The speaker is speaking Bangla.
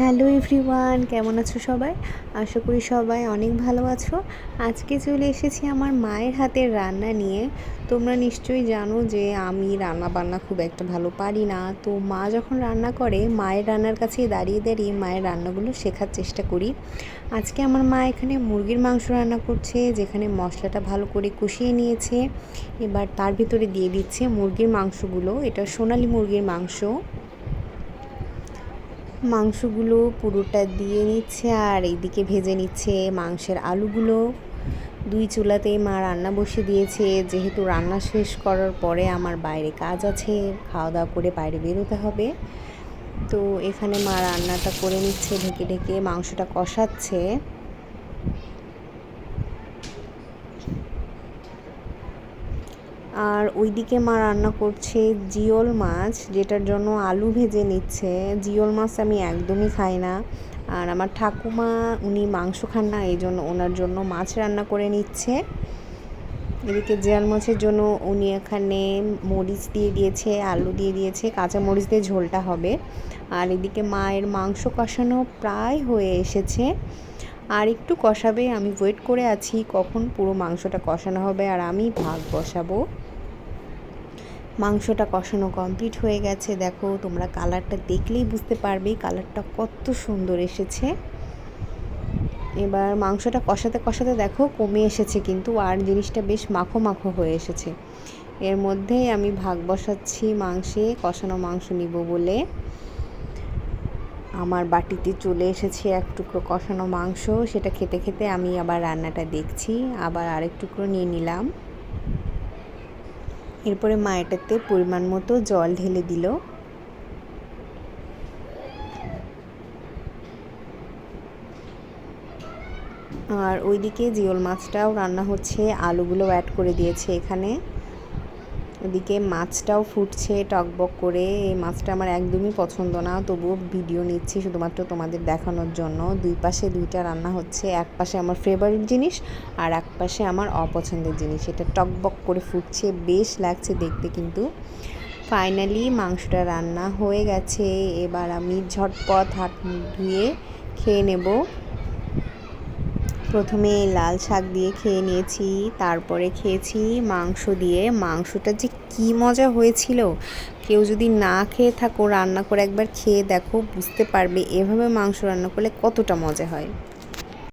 হ্যালো এভরিওয়ান, কেমন আছো সবাই? আশা করি সবাই অনেক ভালো আছো। আজকে চলে এসেছি আমার মায়ের হাতের রান্না নিয়ে। তোমরা নিশ্চয়ই জানো যে আমি রান্না বান্না খুব একটা ভালো পারি না। তো মা যখন রান্না করে, মায়ের রান্নার কাছে দাঁড়িয়ে দাঁড়িয়ে মায়ের রান্নাগুলো শেখার চেষ্টা করি। আজকে আমার মা এখানে মুরগির মাংস রান্না করছে, যেখানে মশলাটা ভালো করে কষিয়ে নিয়েছে। এবার তার ভিতরে দিয়ে দিচ্ছে মুরগির মাংসগুলো। এটা সোনালি মুরগির মাংস। মাংসগুলো পুরোটা দিয়ে নিচ্ছে আর এইদিকে ভেজে নিচ্ছে মাংসের আলুগুলো। দুই চুলাতেই মা রান্না বসে দিয়েছে। যেহেতু রান্না শেষ করার পরে আমার বাইরে কাজ আছে, খাওয়া দাওয়া করে বাইরে বেরোতে হবে। তো এখানে মা রান্নাটা করে নিচ্ছে, ঢেকে ঢেকে মাংসটা কষাচ্ছে। আর ওইদিকে মা রান্না করছে জিওল মাছ, যেটার জন্য আলু ভেজে নিচ্ছে। জিওল মাছ আমি একদমই খাই না। আর আমার ঠাকুমা, উনি মাংস খান না, এই জন্য ওনার জন্য মাছ রান্না করে নিচ্ছে। এদিকে জিয়াল মাছের জন্য উনি এখানে মরিচ দিয়ে দিয়েছে, আলু দিয়ে দিয়েছে, কাঁচা মরিচ দিয়ে ঝোলটা হবে। আর এদিকে মায়ের মাংস কষানো প্রায় হয়ে এসেছে। আর একটু কষাবে, আমি ওয়েট করে আছি কখন পুরো মাংসটা কষানো হবে, আর আমি ভাগ বসাবো। মাংসটা কষানো কমপ্লিট হয়ে গেছে। দেখো, তোমরা কালারটা দেখলেই বুঝতে পারবে কালারটা কত সুন্দর এসেছে। এবার মাংসটা কষাতে কষাতে দেখো, কমে এসেছে কিন্তু, আর জিনিসটা বেশ মাখো মাখো হয়ে এসেছে। এর মধ্যেই আমি ভাগ বসাচ্ছি মাংসে, কষানো মাংস নিব বলে। আমার বাটিতে চলে এসেছে এক টুকরো কষানো মাংস, সেটা খেতে খেতে আমি আবার রান্নাটা দেখছি, আবার আরেক টুকরো নিয়ে নিলাম। এরপরে মা এটাতে পরিমাণ মতো জল ঢেলে দিল। আর ওইদিকে জিওল মাছটাও রান্না হচ্ছে, আলুগুলো অ্যাড করে দিয়েছে এখানে। ওদিকে মাছটাও ফুটছে, টকবক করে। এই মাছটা আমার একদমই পছন্দ না, তবুও ভিডিও নিচ্ছি শুধুমাত্র তোমাদের দেখানোর জন্য। দুই পাশে দুইটা রান্না হচ্ছে, এক পাশে আমার ফেভারিট জিনিস আর এক পাশে আমার অপছন্দের জিনিস। এটা টকবক করে ফুটছে, বেশ লাগছে দেখতে কিন্তু। ফাইনালি মাংসটা রান্না হয়ে গেছে। এবার আমি ঝটপট হাত ধুয়ে খেয়ে নেব। প্রথমে লাল শাক দিয়ে খেয়ে নিয়েছি, তারপরে খেয়েছি মাংস দিয়ে। মাংসটা যে কি মজা হয়েছিল! কেউ যদি না খেয়ে থাকো, রান্না করে একবার খেয়ে দেখো, বুঝতে পারবে এভাবে মাংস রান্না করলে কতটা মজা হয়।